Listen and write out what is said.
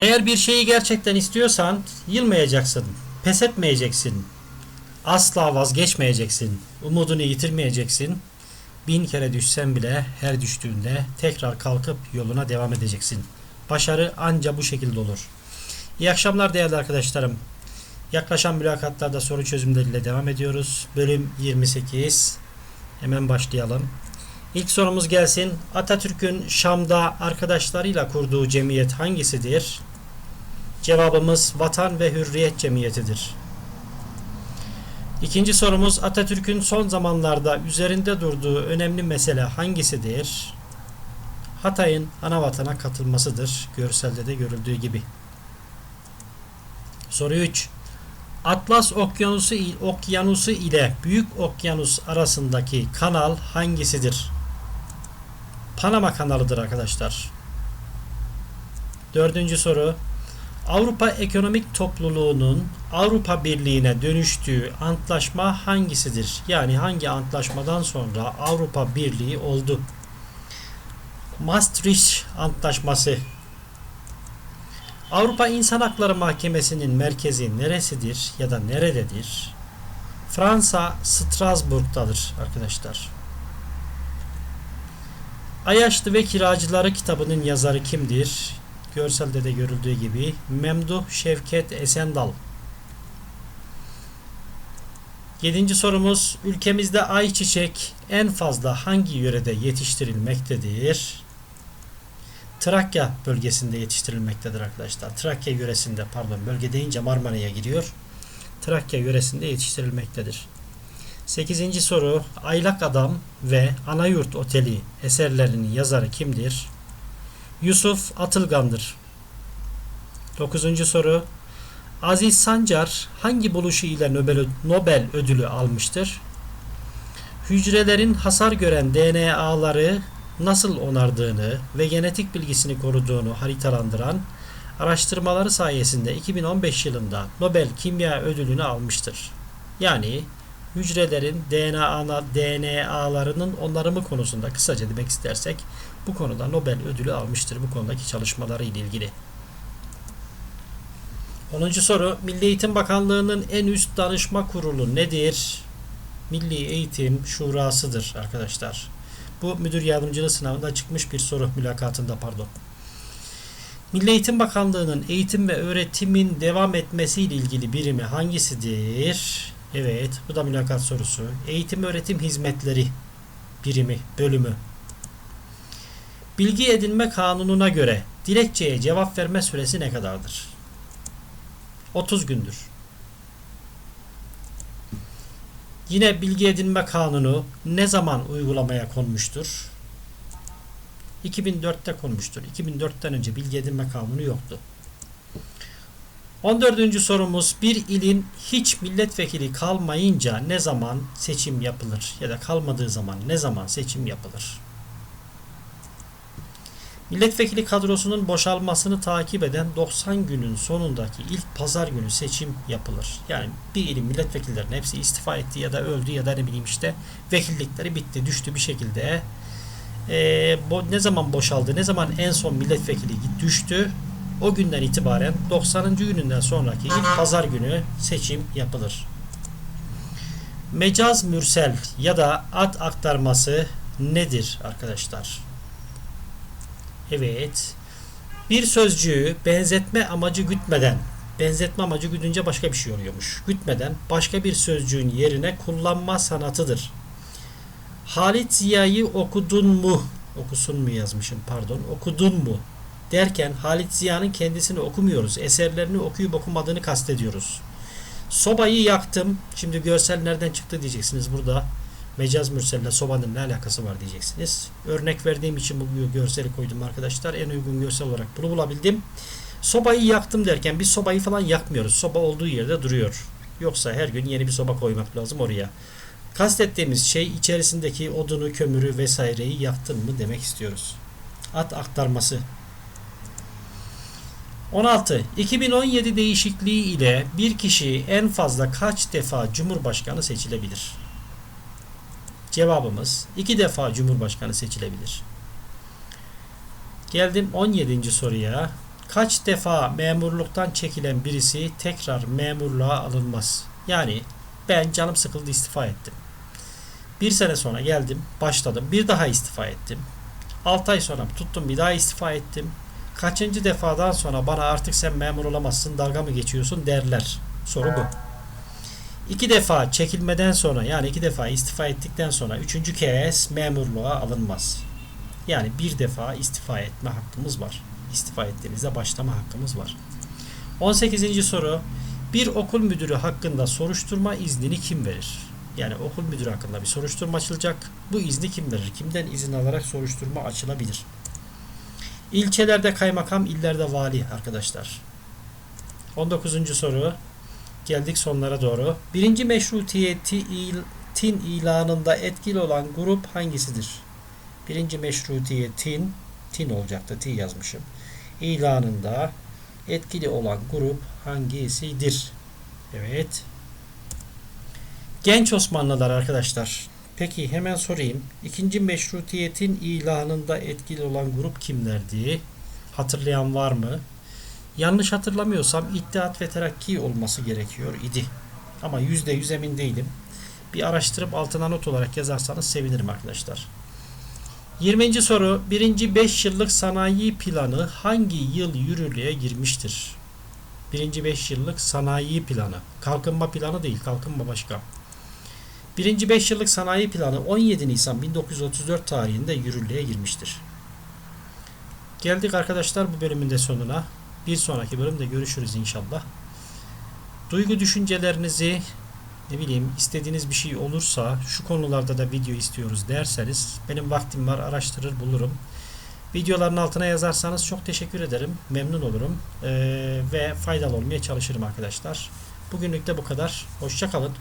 Eğer bir şeyi gerçekten istiyorsan yılmayacaksın, pes etmeyeceksin, asla vazgeçmeyeceksin, umudunu yitirmeyeceksin. Bin kere düşsen bile her düştüğünde tekrar kalkıp yoluna devam edeceksin. Başarı anca bu şekilde olur. İyi akşamlar değerli arkadaşlarım. Yaklaşan mülakatlarda soru çözümleriyle devam ediyoruz. Bölüm 28. Hemen başlayalım. İlk sorumuz gelsin. Atatürk'ün Şam'da arkadaşlarıyla kurduğu cemiyet hangisidir? Cevabımız Vatan ve Hürriyet Cemiyetidir. İkinci sorumuz Atatürk'ün son zamanlarda üzerinde durduğu önemli mesele hangisidir? Hatay'ın ana vatana katılmasıdır. Görselde de görüldüğü gibi. Soru 3. Atlas Okyanusu, Okyanusu ile Büyük Okyanus arasındaki kanal hangisidir? Panama kanalıdır arkadaşlar. Dördüncü soru. Avrupa Ekonomik Topluluğu'nun Avrupa Birliği'ne dönüştüğü antlaşma hangisidir? Yani hangi antlaşmadan sonra Avrupa Birliği oldu? Maastricht Antlaşması. Avrupa İnsan Hakları Mahkemesi'nin merkezi neresidir ya da nerededir? Fransa Strasbourg'dadır arkadaşlar. Ayaşlı ve Kiracıları kitabının yazarı kimdir? Görselde de görüldüğü gibi Memduh Şevket Esendal. Yedinci sorumuz ülkemizde ayçiçek en fazla hangi yörede yetiştirilmektedir? Trakya bölgesinde yetiştirilmektedir arkadaşlar. Trakya yöresinde pardon bölge deyince Marmara'ya giriyor. Trakya yöresinde yetiştirilmektedir. Sekizinci soru Aylak Adam ve Anayurt Oteli eserlerinin yazarı kimdir? Yusuf Atılgan'dır. Dokuzuncu soru Aziz Sancar hangi buluşu ile Nobel, Nobel ödülü almıştır? Hücrelerin hasar gören DNA'ları nasıl onardığını ve genetik bilgisini koruduğunu haritalandıran araştırmaları sayesinde 2015 yılında Nobel Kimya Ödülünü almıştır. Yani hücrelerin DNA, DNA'larının onarımı konusunda kısaca demek istersek bu konuda Nobel ödülü almıştır bu konudaki çalışmaları ile ilgili. 10. soru Milli Eğitim Bakanlığı'nın en üst danışma kurulu nedir? Milli Eğitim Şurası'dır arkadaşlar. Bu müdür yardımcılığı sınavında çıkmış bir soru mülakatında pardon. Milli Eğitim Bakanlığı'nın eğitim ve öğretimin devam etmesiyle ilgili birimi hangisidir? Evet, bu da mülakat sorusu. Eğitim öğretim hizmetleri birimi, bölümü. Bilgi edinme kanununa göre dilekçeye cevap verme süresi ne kadardır? 30 gündür. Yine bilgi edinme kanunu ne zaman uygulamaya konmuştur? 2004'te konmuştur. 2004'ten önce bilgi edinme kanunu yoktu. 14. sorumuz bir ilin hiç milletvekili kalmayınca ne zaman seçim yapılır ya da kalmadığı zaman ne zaman seçim yapılır? Milletvekili kadrosunun boşalmasını takip eden 90 günün sonundaki ilk pazar günü seçim yapılır. Yani bir ilin milletvekillerinin hepsi istifa etti ya da öldü ya da ne bileyim işte vekillikleri bitti düştü bir şekilde. Ee, bu ne zaman boşaldı ne zaman en son milletvekili düştü o günden itibaren 90. gününden sonraki ilk pazar günü seçim yapılır. Mecaz mürsel ya da ad aktarması nedir arkadaşlar? Evet. Bir sözcüğü benzetme amacı gütmeden, benzetme amacı güdünce başka bir şey oluyormuş. Gütmeden başka bir sözcüğün yerine kullanma sanatıdır. Halit Ziya'yı okudun mu? Okusun mu yazmışım pardon. Okudun mu? Derken Halit Ziya'nın kendisini okumuyoruz. Eserlerini okuyup okumadığını kastediyoruz. Sobayı yaktım. Şimdi görsel nereden çıktı diyeceksiniz burada. Mecaz mürselle sobanın ne alakası var diyeceksiniz. Örnek verdiğim için bu görseli koydum arkadaşlar. En uygun görsel olarak bunu bulabildim. Sobayı yaktım derken biz sobayı falan yakmıyoruz. Soba olduğu yerde duruyor. Yoksa her gün yeni bir soba koymak lazım oraya. Kastettiğimiz şey içerisindeki odunu, kömürü vesaireyi yaktın mı demek istiyoruz. At aktarması. 16. 2017 değişikliği ile bir kişi en fazla kaç defa Cumhurbaşkanı seçilebilir? Cevabımız iki defa Cumhurbaşkanı seçilebilir. Geldim 17. soruya. Kaç defa memurluktan çekilen birisi tekrar memurluğa alınmaz? Yani ben canım sıkıldı istifa ettim. Bir sene sonra geldim, başladım. Bir daha istifa ettim. 6 ay sonra tuttum bir daha istifa ettim. Kaçıncı defadan sonra bana artık sen memur olamazsın, dalga mı geçiyorsun derler. Soru bu. İki defa çekilmeden sonra yani iki defa istifa ettikten sonra üçüncü kez memurluğa alınmaz. Yani bir defa istifa etme hakkımız var. İstifa ettiğimizde başlama hakkımız var. 18. soru. Bir okul müdürü hakkında soruşturma iznini kim verir? Yani okul müdürü hakkında bir soruşturma açılacak. Bu izni kim verir? Kimden izin alarak soruşturma açılabilir? İlçelerde kaymakam, illerde vali arkadaşlar. 19. soru. Geldik sonlara doğru. Birinci meşrutiyetin ilanında etkili olan grup hangisidir? Birinci meşrutiyetin tin olacaktı. T yazmışım. İlanında etkili olan grup hangisidir? Evet. Genç Osmanlılar arkadaşlar. Peki hemen sorayım. İkinci meşrutiyetin ilanında etkili olan grup kimlerdi? Hatırlayan var mı? Yanlış hatırlamıyorsam İttihat ve Terakki olması gerekiyor idi. Ama %100 emin değilim. Bir araştırıp altına not olarak yazarsanız sevinirim arkadaşlar. 20. soru. Birinci 5 yıllık sanayi planı hangi yıl yürürlüğe girmiştir? Birinci 5 yıllık sanayi planı. Kalkınma planı değil. Kalkınma başka. Birinci 5 yıllık sanayi planı 17 Nisan 1934 tarihinde yürürlüğe girmiştir. Geldik arkadaşlar bu bölümün de sonuna. Bir sonraki bölümde görüşürüz inşallah. Duygu düşüncelerinizi ne bileyim istediğiniz bir şey olursa şu konularda da video istiyoruz derseniz benim vaktim var araştırır bulurum. Videoların altına yazarsanız çok teşekkür ederim. Memnun olurum. Ee, ve faydalı olmaya çalışırım arkadaşlar. Bugünlük de bu kadar. Hoşçakalın.